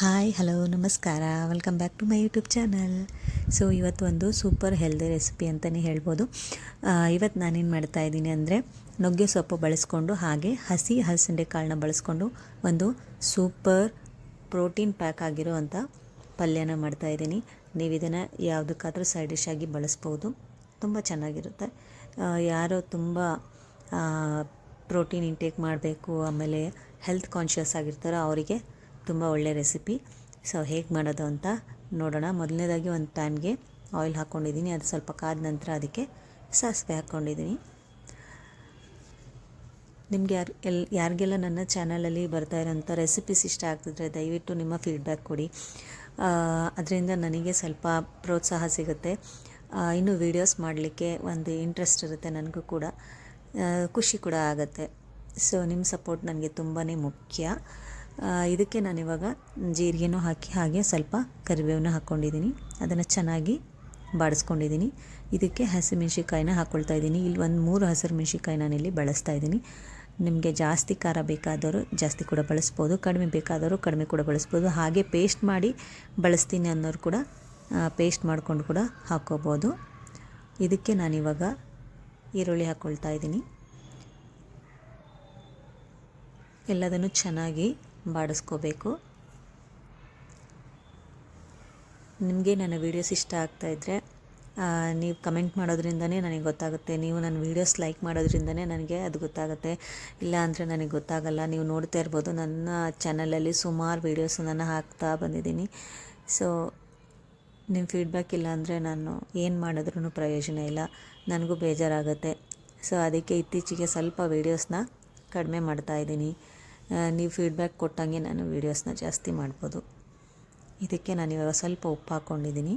Hi hello ನಮಸ್ಕಾರ. Welcome back to my YouTube channel so ಇವತ್ತು ಒಂದು ಸೂಪರ್ ಹೆಲ್ದಿ ರೆಸಿಪಿ ಅಂತಲೇ ಹೇಳ್ಬೋದು. ಇವತ್ತು ನಾನೇನು ಮಾಡ್ತಾ ಇದ್ದೀನಿ ಅಂದರೆ ನುಗ್ಗೆ ಸೊಪ್ಪು ಬಳಸ್ಕೊಂಡು ಹಾಗೆ ಹಸಿ ಹಲಸಂಡೆ ಕಾಳನ್ನ ಬಳಸ್ಕೊಂಡು ಒಂದು ಸೂಪರ್ ಪ್ರೋಟೀನ್ ಪ್ಯಾಕ್ ಆಗಿರೋವಂಥ ಪಲ್ಯನ ಮಾಡ್ತಾ ಇದ್ದೀನಿ. ನೀವು ಇದನ್ನು ಯಾವುದಕ್ಕಾದರೂ ಸೈಡ್ ಡಿಶ್ ಆಗಿ ಬಳಸ್ಬೋದು. ತುಂಬ ಚೆನ್ನಾಗಿರುತ್ತೆ. ಯಾರು ತುಂಬ ಪ್ರೋಟೀನ್ ಇಂಟೇಕ್ ಮಾಡಬೇಕು, ಆಮೇಲೆ ಹೆಲ್ತ್ ಕಾನ್ಷಿಯಸ್ ಆಗಿರ್ತಾರೋ ಅವರಿಗೆ ತುಂಬ ಒಳ್ಳೆಯ ರೆಸಿಪಿ. ಸೊ, ಹೇಗೆ ಮಾಡೋದು ಅಂತ ನೋಡೋಣ. ಮೊದಲನೇದಾಗಿ ಒಂದು ಪ್ಯಾನ್ಗೆ ಆಯಿಲ್ ಹಾಕ್ಕೊಂಡಿದ್ದೀನಿ ಅದು ಸ್ವಲ್ಪ ಕಾದ ನಂತರ ಅದಕ್ಕೆ ಸಾಸಿವೆ ಹಾಕ್ಕೊಂಡಿದ್ದೀನಿ ನಿಮಗೆ ಯಾರು, ಎಲ್, ಯಾರಿಗೆಲ್ಲ ನನ್ನ ಚಾನಲಲ್ಲಿ ಬರ್ತಾ ಇರೋಂಥ ರೆಸಿಪೀಸ್ ಇಷ್ಟ ಆಗ್ತಿದ್ರೆ ದಯವಿಟ್ಟು ನಿಮ್ಮ ಫೀಡ್ಬ್ಯಾಕ್ ಕೊಡಿ. ಅದರಿಂದ ನನಗೆ ಸ್ವಲ್ಪ ಪ್ರೋತ್ಸಾಹ ಸಿಗುತ್ತೆ. ಇನ್ನು ವೀಡಿಯೋಸ್ ಮಾಡಲಿಕ್ಕೆ ಒಂದು ಇಂಟ್ರೆಸ್ಟ್ ಇರುತ್ತೆ ನನಗೂ ಕೂಡ. ಖುಷಿ ಕೂಡ ಆಗುತ್ತೆ. ಸೊ ನಿಮ್ಮ ಸಪೋರ್ಟ್ ನನಗೆ ತುಂಬಾ ಮುಖ್ಯ. ಇದಕ್ಕೆ ನಾನಿವಾಗ ಜೀರಿಗೆನೂ ಹಾಕಿ ಹಾಗೆ ಸ್ವಲ್ಪ ಕರಿಬೇವನ್ನ ಹಾಕ್ಕೊಂಡಿದ್ದೀನಿ. ಅದನ್ನು ಚೆನ್ನಾಗಿ ಬಾಡಿಸ್ಕೊಂಡಿದ್ದೀನಿ. ಇದಕ್ಕೆ ಹಸಿಮೆಣ್ಸಿಕಾಯಿನ ಹಾಕ್ಕೊಳ್ತಾ ಇದ್ದೀನಿ. ಇಲ್ಲಿ ಒಂದು ಮೂರು ಹಸಿರು ಮೆಣ್ಸಿಕಾಯಿ ನಾನಿಲ್ಲಿ ಬಳಸ್ತಾ ಇದ್ದೀನಿ. ನಿಮಗೆ ಜಾಸ್ತಿ ಖಾರ ಬೇಕಾದವರು ಜಾಸ್ತಿ ಕೂಡ ಬಳಸ್ಬೋದು. ಕಡಿಮೆ ಬೇಕಾದವರು ಕಡಿಮೆ ಕೂಡ ಬಳಸ್ಬೋದು. ಹಾಗೆ ಪೇಸ್ಟ್ ಮಾಡಿ ಬಳಸ್ತೀನಿ ಅನ್ನೋರು ಕೂಡ ಪೇಸ್ಟ್ ಮಾಡ್ಕೊಂಡು ಕೂಡ ಹಾಕ್ಕೋಬೋದು ಇದಕ್ಕೆ ನಾನಿವಾಗ ಈರುಳ್ಳಿ ಹಾಕ್ಕೊಳ್ತಾ ಇದ್ದೀನಿ. ಎಲ್ಲದನ್ನು ಚೆನ್ನಾಗಿ ಬಾಡಿಸ್ಕೋಬೇಕು. ನಿಮಗೆ ನನ್ನ ವೀಡಿಯೋಸ್ ಇಷ್ಟ ಆಗ್ತಾಯಿದ್ರೆ ನೀವು ಕಮೆಂಟ್ ಮಾಡೋದ್ರಿಂದನೇ ನನಗೆ ಗೊತ್ತಾಗುತ್ತೆ. ನೀವು ನನ್ನ ವೀಡಿಯೋಸ್ ಲೈಕ್ ಮಾಡೋದ್ರಿಂದನೇ ನನಗೆ ಅದು ಗೊತ್ತಾಗುತ್ತೆ. ಇಲ್ಲ ಅಂದರೆ ನನಗೆ ಗೊತ್ತಾಗಲ್ಲ. ನೀವು ನೋಡ್ತಾ ಇರ್ಬೋದು, ನನ್ನ ಚಾನಲಲ್ಲಿ ಸುಮಾರು ವೀಡಿಯೋಸ್ ನಾನು ಹಾಕ್ತಾ ಬಂದಿದ್ದೀನಿ. ಸೊ ನಿಮ್ಮ ಫೀಡ್ಬ್ಯಾಕ್ ಇಲ್ಲ ಅಂದರೆ ನಾನು ಏನು ಮಾಡಿದ್ರೂ ಪ್ರಯೋಜನ ಇಲ್ಲ. ನನಗೂ ಬೇಜಾರಾಗುತ್ತೆ. ಸೊ ಅದಕ್ಕೆ ಇತ್ತೀಚೆಗೆ ಸ್ವಲ್ಪ ವೀಡಿಯೋಸ್ನ ಕಡಿಮೆ ಮಾಡ್ತಾ ಇದ್ದೀನಿ. ನೀವು ಫೀಡ್ಬ್ಯಾಕ್ ಕೊಟ್ಟಂಗೆ ನಾನು ವೀಡಿಯೋಸ್ನ ಜಾಸ್ತಿ ಮಾಡ್ಬೋದು. ಇದಕ್ಕೆ ನಾನು ಇವಾಗ ಸ್ವಲ್ಪ ಉಪ್ಪು ಹಾಕ್ಕೊಂಡಿದ್ದೀನಿ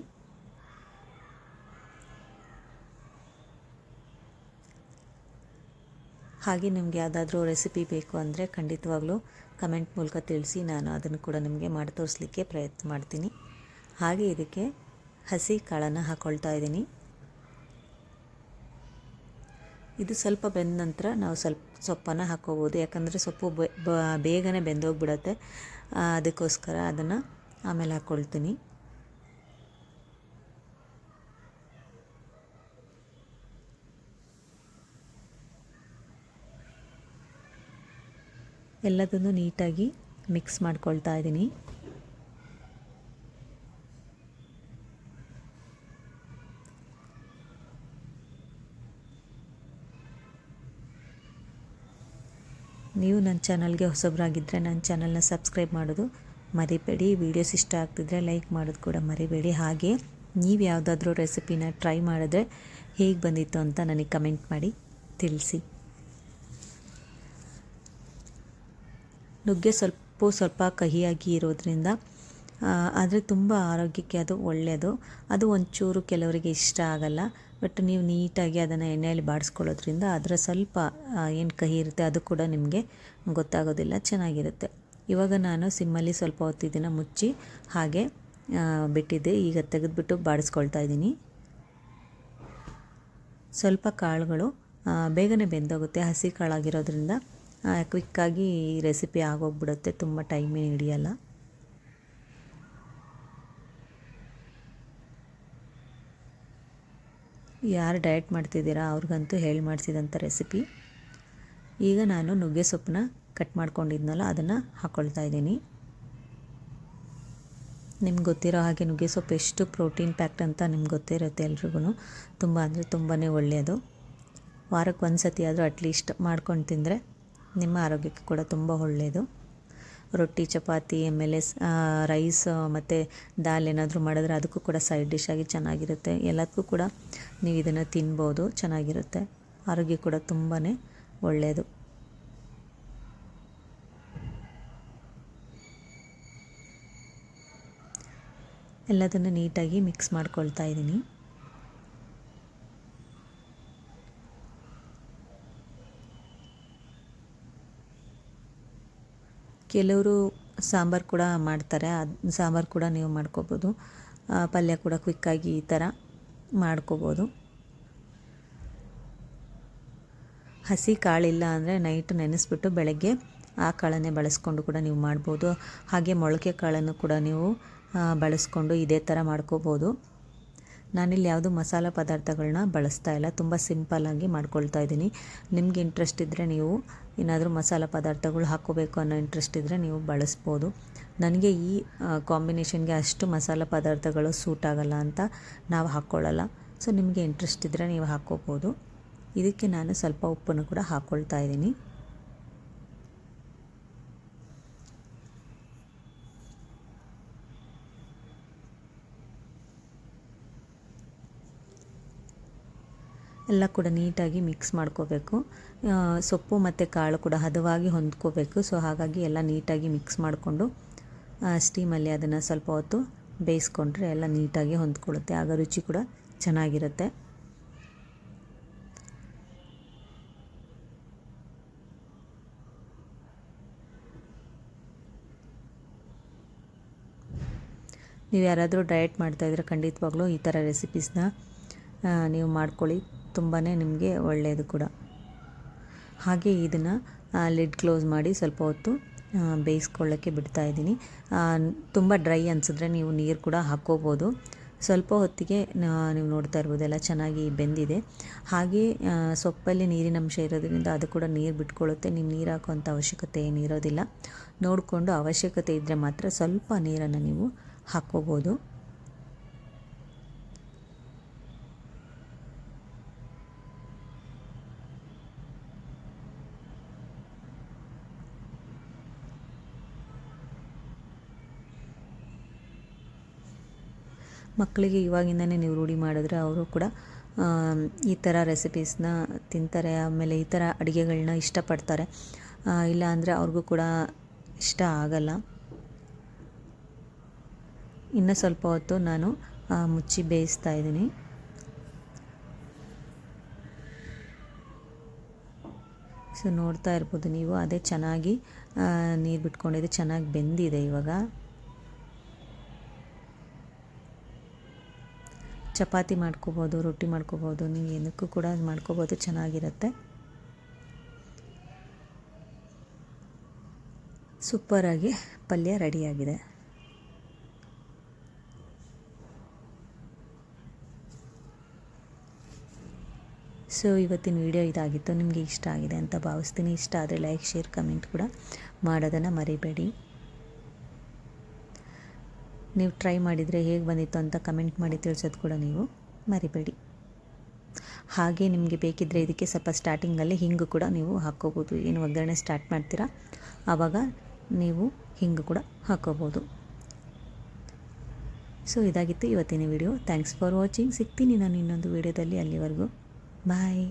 ಹಾಗೆ ನಿಮಗೆ ಯಾವುದಾದ್ರೂ ರೆಸಿಪಿ ಬೇಕು ಅಂದರೆ ಖಂಡಿತವಾಗ್ಲೂ ಕಮೆಂಟ್ ಮೂಲಕ ತಿಳಿಸಿ, ನಾನು ಅದನ್ನು ಕೂಡ ನಿಮಗೆ ಮಾಡಿ ತೋರಿಸ್ಲಿಕ್ಕೆ ಪ್ರಯತ್ನ ಮಾಡ್ತೀನಿ. ಹಾಗೆ ಇದಕ್ಕೆ ಹಸಿ ಕಾಳನ್ನು ಹಾಕ್ಕೊಳ್ತಾ ಇದ್ದೀನಿ. ಇದು ಸ್ವಲ್ಪ ಬೆಂದ ನಂತರ ನಾವು ಸ್ವಲ್ಪ ಸೊಪ್ಪನ್ನು ಹಾಕ್ಕೋಬೋದು ಯಾಕಂದರೆ ಸೊಪ್ಪು ಬೇಗನೆ ಬೆಂದೋಗ್ಬಿಡತ್ತೆ. ಅದಕ್ಕೋಸ್ಕರ ಅದನ್ನು ಆಮೇಲೆ ಹಾಕ್ಕೊಳ್ತೀನಿ ಎಲ್ಲದನ್ನು ನೀಟಾಗಿ ಮಿಕ್ಸ್ ಮಾಡ್ಕೊಳ್ತಾ ಇದ್ದೀನಿ. ನೀವು ನನ್ನ ಚಾನಲ್ಗೆ ಹೊಸಬರಾಗಿದ್ದರೆ ನನ್ನ ಚಾನಲ್ನ ಸಬ್ಸ್ಕ್ರೈಬ್ ಮಾಡೋದು ಮರಿಬೇಡಿ. ವೀಡಿಯೋಸ್ ಇಷ್ಟ ಆಗ್ತಿದ್ರೆ ಲೈಕ್ ಮಾಡೋದು ಕೂಡ ಮರಿಬೇಡಿ. ಹಾಗೆ ನೀವು ಯಾವುದಾದ್ರೂ ರೆಸಿಪಿನ ಟ್ರೈ ಮಾಡಿದ್ರೆ ಹೇಗೆ ಬಂದಿತ್ತು ಅಂತ ನನಗೆ ಕಮೆಂಟ್ ಮಾಡಿ ತಿಳಿಸಿ. ನುಗ್ಗೆ ಸ್ವಲ್ಪ ಸ್ವಲ್ಪ ಕಹಿಯಾಗಿ ಇರೋದ್ರಿಂದ ಆದರೆ ತುಂಬ ಆರೋಗ್ಯಕ್ಕೆ ಅದು ಒಳ್ಳೆಯದು ಅದು ಒಂಚೂರು ಕೆಲವರಿಗೆ ಇಷ್ಟ ಆಗಲ್ಲ. ಬಟ್ ನೀವು ನೀಟಾಗಿ ಅದನ್ನು ಎಣ್ಣೆಯಲ್ಲಿ ಬಾಡಿಸ್ಕೊಳ್ಳೋದ್ರಿಂದ ಅದರ ಸ್ವಲ್ಪ ಏನು ಕಹಿ ಇರುತ್ತೆ ಅದು ಕೂಡ ನಿಮಗೆ ಗೊತ್ತಾಗೋದಿಲ್ಲ, ಚೆನ್ನಾಗಿರುತ್ತೆ. ಇವಾಗ ನಾನು ಸಿಮ್ಮಲ್ಲಿ ಸ್ವಲ್ಪ ಹೊತ್ತು ಮುಚ್ಚಿ ಹಾಗೆ ಬಿಟ್ಟಿದ್ದೆ. ಈಗ ತೆಗೆದುಬಿಟ್ಟು ಬಾಡಿಸ್ಕೊಳ್ತಾ ಇದ್ದೀನಿ. ಸ್ವಲ್ಪ ಕಾಳುಗಳು ಬೇಗನೆ ಬೆಂದೋಗುತ್ತೆ. ಹಸಿ ಕಾಳಾಗಿರೋದ್ರಿಂದ ಕ್ವಿಕ್ಕಾಗಿ ಈ ರೆಸಿಪಿ ಆಗೋಗ್ಬಿಡುತ್ತೆ. ತುಂಬ ಟೈಮೇ ಹಿಡಿಯಲ್ಲ. ಯಾರು ಡಯಟ್ ಮಾಡ್ತಿದ್ದೀರಾ? ಅವ್ರಿಗಂತೂ ಹೇಳಿ ಮಾಡಿಸಿದಂಥ ರೆಸಿಪಿ ಈಗ ನಾನು ನುಗ್ಗೆ ಸೊಪ್ಪನ್ನ ಕಟ್ ಮಾಡ್ಕೊಂಡಿದ್ನಲ್ಲ, ಅದನ್ನು ಹಾಕ್ಕೊಳ್ತಾ ಇದ್ದೀನಿ. ನಿಮ್ಗೆ ಗೊತ್ತಿರೋ ಹಾಗೆ ನುಗ್ಗೆ ಸೊಪ್ಪು ಎಷ್ಟು ಪ್ರೋಟೀನ್ ಪ್ಯಾಕ್ಟ್ ಅಂತ ನಿಮ್ಗೆ ಗೊತ್ತಿರುತ್ತೆ ಎಲ್ರಿಗೂ ತುಂಬ ಅಂದರೆ ತುಂಬಾ ಒಳ್ಳೆಯದು. ವಾರಕ್ಕೆ ಒಂದು ಸತಿ ಆದರೂ ಅಟ್ಲೀಸ್ಟ್ ಮಾಡ್ಕೊಂಡು ತಿಂದರೆ ನಿಮ್ಮ ಆರೋಗ್ಯಕ್ಕೆ ಕೂಡ ತುಂಬ ಒಳ್ಳೆಯದು. ರೊಟ್ಟಿ, ಚಪಾತಿ, ಆಮೇಲೆ ರೈಸ್ ಮತ್ತು ದಾಲ್ ಏನಾದರೂ ಮಾಡಿದ್ರೆ ಅದಕ್ಕೂ ಕೂಡ ಸೈಡ್ ಡಿಶ್ ಆಗಿ ಚೆನ್ನಾಗಿರುತ್ತೆ. ಎಲ್ಲದಕ್ಕೂ ಕೂಡ ನೀವು ಇದನ್ನು ತಿನ್ಬೋದು, ಚೆನ್ನಾಗಿರುತ್ತೆ. ಆರೋಗ್ಯ ಕೂಡ ತುಂಬಾ ಒಳ್ಳೆಯದು ಎಲ್ಲದನ್ನು ನೀಟಾಗಿ ಮಿಕ್ಸ್ ಮಾಡ್ಕೊಳ್ತಾ ಇದ್ದೀನಿ. ಕೆಲವರು ಸಾಂಬಾರು ಕೂಡ ಮಾಡ್ತಾರೆ, ಅದು ಸಾಂಬಾರು ಕೂಡ ನೀವು ಮಾಡ್ಕೋಬೋದು. ಪಲ್ಯ ಕೂಡ ಕ್ವಿಕ್ಕಾಗಿ ಈ ಥರ ಮಾಡ್ಕೋಬೋದು. ಹಸಿ ಕಾಳಿಲ್ಲ ಅಂದರೆ ನೈಟ್ ನೆನೆಸ್ಬಿಟ್ಟು ಬೆಳಗ್ಗೆ ಆ ಕಾಳನ್ನೇ ಬಳಸ್ಕೊಂಡು ಕೂಡ ನೀವು ಮಾಡ್ಬೋದು. ಹಾಗೆ ಮೊಳಕೆ ಕಾಳನ್ನು ಕೂಡ ನೀವು ಬಳಸ್ಕೊಂಡು ಇದೇ ಥರ ಮಾಡ್ಕೋಬೋದು. ನಾನಿಲ್ಲಿ ಯಾವುದು ಮಸಾಲ ಪದಾರ್ಥಗಳನ್ನ ಬಳಸ್ತಾ ಇಲ್ಲ. ತುಂಬ ಸಿಂಪಲ್ಲಾಗಿ ಮಾಡ್ಕೊಳ್ತಾ ಇದ್ದೀನಿ. ನಿಮಗೆ ಇಂಟ್ರೆಸ್ಟ್ ಇದ್ದರೆ ನೀವು ಏನಾದರೂ ಮಸಾಲ ಪದಾರ್ಥಗಳು ಹಾಕೋಬೇಕು ಅನ್ನೋ ಇಂಟ್ರೆಸ್ಟ್ ಇದ್ದರೆ ನೀವು ಬಳಸ್ಬೋದು. ನನಗೆ ಈ ಕಾಂಬಿನೇಷನ್ಗೆ ಅಷ್ಟು ಮಸಾಲ ಪದಾರ್ಥಗಳು ಸೂಟ್ ಆಗಲ್ಲ ಅಂತ ನಾವು ಹಾಕ್ಕೊಳ್ಳಲ್ಲ ಸೊ, ನಿಮಗೆ ಇಂಟ್ರೆಸ್ಟ್ ಇದ್ದರೆ ನೀವು ಹಾಕ್ಕೋಬೋದು. ಇದಕ್ಕೆ ನಾನು ಸ್ವಲ್ಪ ಉಪ್ಪನ್ನು ಕೂಡ ಹಾಕ್ಕೊಳ್ತಾ ಇದ್ದೀನಿ. ಎಲ್ಲ ಕೂಡ ನೀಟಾಗಿ ಮಿಕ್ಸ್ ಮಾಡ್ಕೋಬೇಕು. ಸೊಪ್ಪು ಮತ್ತು ಕಾಳು ಕೂಡ ಹದವಾಗಿ ಹೊಂದ್ಕೋಬೇಕು. ಸೊ ಹಾಗಾಗಿ ಎಲ್ಲ ನೀಟಾಗಿ ಮಿಕ್ಸ್ ಮಾಡಿಕೊಂಡು ಸ್ಟೀಮಲ್ಲಿ ಅದನ್ನು ಸ್ವಲ್ಪ ಹೊತ್ತು ಬೇಯಿಸ್ಕೊಂಡ್ರೆ ಎಲ್ಲ ನೀಟಾಗಿ ಹೊಂದ್ಕೊಳ್ಳುತ್ತೆ. ಆಗ ರುಚಿ ಕೂಡ ಚೆನ್ನಾಗಿರುತ್ತೆ. ನೀವು ಯಾರಾದರೂ ಡಯಟ್ ಮಾಡ್ತಾಯಿದ್ರೆ ಖಂಡಿತವಾಗ್ಲೂ ಈ ಥರ ರೆಸಿಪೀಸ್ನ ನೀವು ಮಾಡ್ಕೊಳ್ಳಿ. ತುಂಬಾ ನಿಮಗೆ ಒಳ್ಳೆಯದು ಕೂಡ. ಹಾಗೆ ಇದನ್ನು ಲಿಡ್ ಕ್ಲೋಸ್ ಮಾಡಿ ಸ್ವಲ್ಪ ಹೊತ್ತು ಬೇಯಿಸ್ಕೊಳ್ಳೋಕ್ಕೆ ಬಿಡ್ತಾ ಇದ್ದೀನಿ. ತುಂಬ ಡ್ರೈ ಅನಿಸಿದ್ರೆ ನೀವು ನೀರು ಕೂಡ ಹಾಕ್ಕೋಬೋದು. ಸ್ವಲ್ಪ ಹೊತ್ತಿಗೆ ನೀವು ನೋಡ್ತಾ ಇರ್ಬೋದೆಲ್ಲ ಚೆನ್ನಾಗಿ ಬೆಂದಿದೆ. ಹಾಗೆ ಸೊಪ್ಪಲ್ಲಿ ನೀರಿನ ಅಂಶ ಇರೋದ್ರಿಂದ ಅದು ಕೂಡ ನೀರು ಬಿಟ್ಕೊಳ್ಳುತ್ತೆ. ನೀವು ನೀರು ಹಾಕುವಂಥ ಅವಶ್ಯಕತೆ ಏನಿರೋದಿಲ್ಲ ನೋಡಿಕೊಂಡು ಅವಶ್ಯಕತೆ ಇದ್ದರೆ ಮಾತ್ರ ಸ್ವಲ್ಪ ನೀರನ್ನು ನೀವು ಹಾಕ್ಕೋಬೋದು. ಮಕ್ಕಳಿಗೆ ಇವಾಗಿಂದನೇ ನೀವು ರೂಢಿ ಮಾಡಿದ್ರೆ ಅವರು ಕೂಡ ಈ ಥರ ರೆಸಿಪೀಸ್ನ ತಿಂತಾರೆ, ಆಮೇಲೆ ಈ ಥರ ಅಡುಗೆಗಳನ್ನ ಇಷ್ಟಪಡ್ತಾರೆ. ಇಲ್ಲ ಅಂದರೆ ಅವ್ರಿಗೂ ಕೂಡ ಇಷ್ಟ ಆಗಲ್ಲ. ಇನ್ನು ಸ್ವಲ್ಪ ಹೊತ್ತು ನಾನು ಮುಚ್ಚಿ ಬೇಯಿಸ್ತಾ ಇದ್ದೀನಿ. ಸೊ, ನೋಡ್ತಾ ಇರ್ಬೋದು ನೀವು, ಅದೇ ಚೆನ್ನಾಗಿ ನೀರು ಬಿಟ್ಕೊಂಡಿದೆ ಚೆನ್ನಾಗಿ ಬೆಂದಿದೆ ಇವಾಗ. ಚಪಾತಿ ಮಾಡ್ಕೋಬೋದು, ರೊಟ್ಟಿ ಮಾಡ್ಕೋಬೋದು, ನೀವು ಏನಕ್ಕೂ ಕೂಡ ಮಾಡ್ಕೋಬೋದು, ಚೆನ್ನಾಗಿರುತ್ತೆ. ಸೂಪರಾಗಿ ಪಲ್ಯ ರೆಡಿಯಾಗಿದೆ. ಸೊ, ಇವತ್ತಿನ ವಿಡಿಯೋ ಇದಾಗಿತ್ತು. ನಿಮಗೆ ಇಷ್ಟ ಆಗಿದೆ ಅಂತ ಭಾವಿಸ್ತೀನಿ. ಇಷ್ಟ ಆದರೆ ಲೈಕ್, ಶೇರ್, ಕಮೆಂಟ್ ಕೂಡ ಮಾಡೋದನ್ನು ಮರಿಬೇಡಿ. ನೀವು ಟ್ರೈ ಮಾಡಿದರೆ ಹೇಗೆ ಬಂದಿತ್ತು ಅಂತ ಕಮೆಂಟ್ ಮಾಡಿ ತಿಳಿಸೋದು ಕೂಡ ನೀವು ಮರಿಬೇಡಿ. ಹಾಗೆ ನಿಮಗೆ ಬೇಕಿದ್ದರೆ ಇದಕ್ಕೆ ಸ್ವಲ್ಪ ಸ್ಟಾರ್ಟಿಂಗಲ್ಲಿ ಹಿಂಗು ಕೂಡ ನೀವು ಹಾಕ್ಕೋಬೋದು ಏನು ಒಗ್ಗರಣೆ ಸ್ಟಾರ್ಟ್ ಮಾಡ್ತೀರಾ? ಆವಾಗ ನೀವು ಹಿಂಗು ಕೂಡ ಹಾಕ್ಕೋಬೋದು ಸೊ, ಇದಾಗಿತ್ತು ಇವತ್ತಿನ ವಿಡಿಯೋ. ಥ್ಯಾಂಕ್ಸ್ ಫಾರ್ ವಾಚಿಂಗ್ ಸಿಗ್ತೀನಿ ನಾನು ಇನ್ನೊಂದು ವಿಡಿಯೋದಲ್ಲಿ ಅಲ್ಲಿವರೆಗೂ. ಬಾಯ್